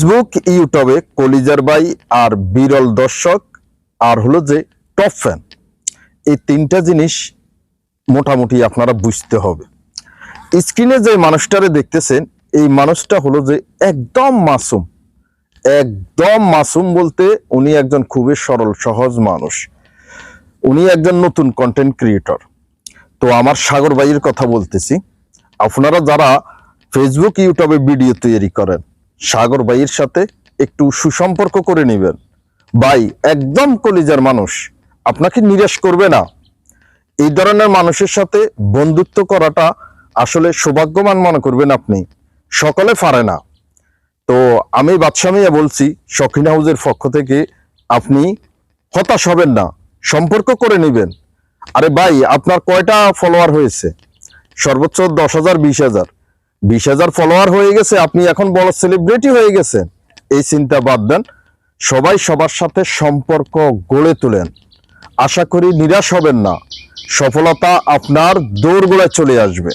Facebook, ইউটিউবে কলিজার by আর বিরল দর্শক, আর হলো যে টপ ফ্যান এই তিনটা জিনিস মোটামুটি আপনারা বুঝতে হবে। স্ক্রিনে যে মানুষটারে দেখতেছেন, এই মানুষটা হলো যে একদম মাসুম। একদম মাসুম বলতে উনি একজন খুবই সরল, সহজ মানুষ। উনি একজন নতুন কন্টেন্ট ক্রিয়েটর তো আমার সাগর ভাইয়ের কথা বলতেছি। আপনারা যারা ফেসবুক ইউটিউবে ভিডিও তৈরি করেন সাগর ভাইয়ের সাথে একটু সুসম্পর্ক করে নেবেন। ভাই, একদম কলিজার মানুষ। আপনাকে নিরাশ করবে না। এই ধরনের মানুষের সাথে বন্ধুত্ব করাটা আসলে সৌভাগ্যবান মনে করবেন আপনি। সকলে পারে না। তো আমি বাদশাহ মিয়া বলছি শখিন হাউজের পক্ষ থেকে আপনি হতাশ হবেন না। সম্পর্ক করে নেবেন। আরে ভাই, আপনার কয়টা ফলোয়ার হয়েছে? সর্বোচ্চ দশ হাজার, বিশ হাজার। বিশ হাজার ফলোয়ার হয়ে গেছে, আপনি এখন বড় সেলিব্রিটি হয়ে গেছেন এই চিন্তা বাদ দেন, সবাই সবার সাথে সম্পর্ক গড়ে তোলেন। আশা করি নিরাশ হবেন না, সফলতা আপনার দৌড় গোড়ায় চলে আসবে।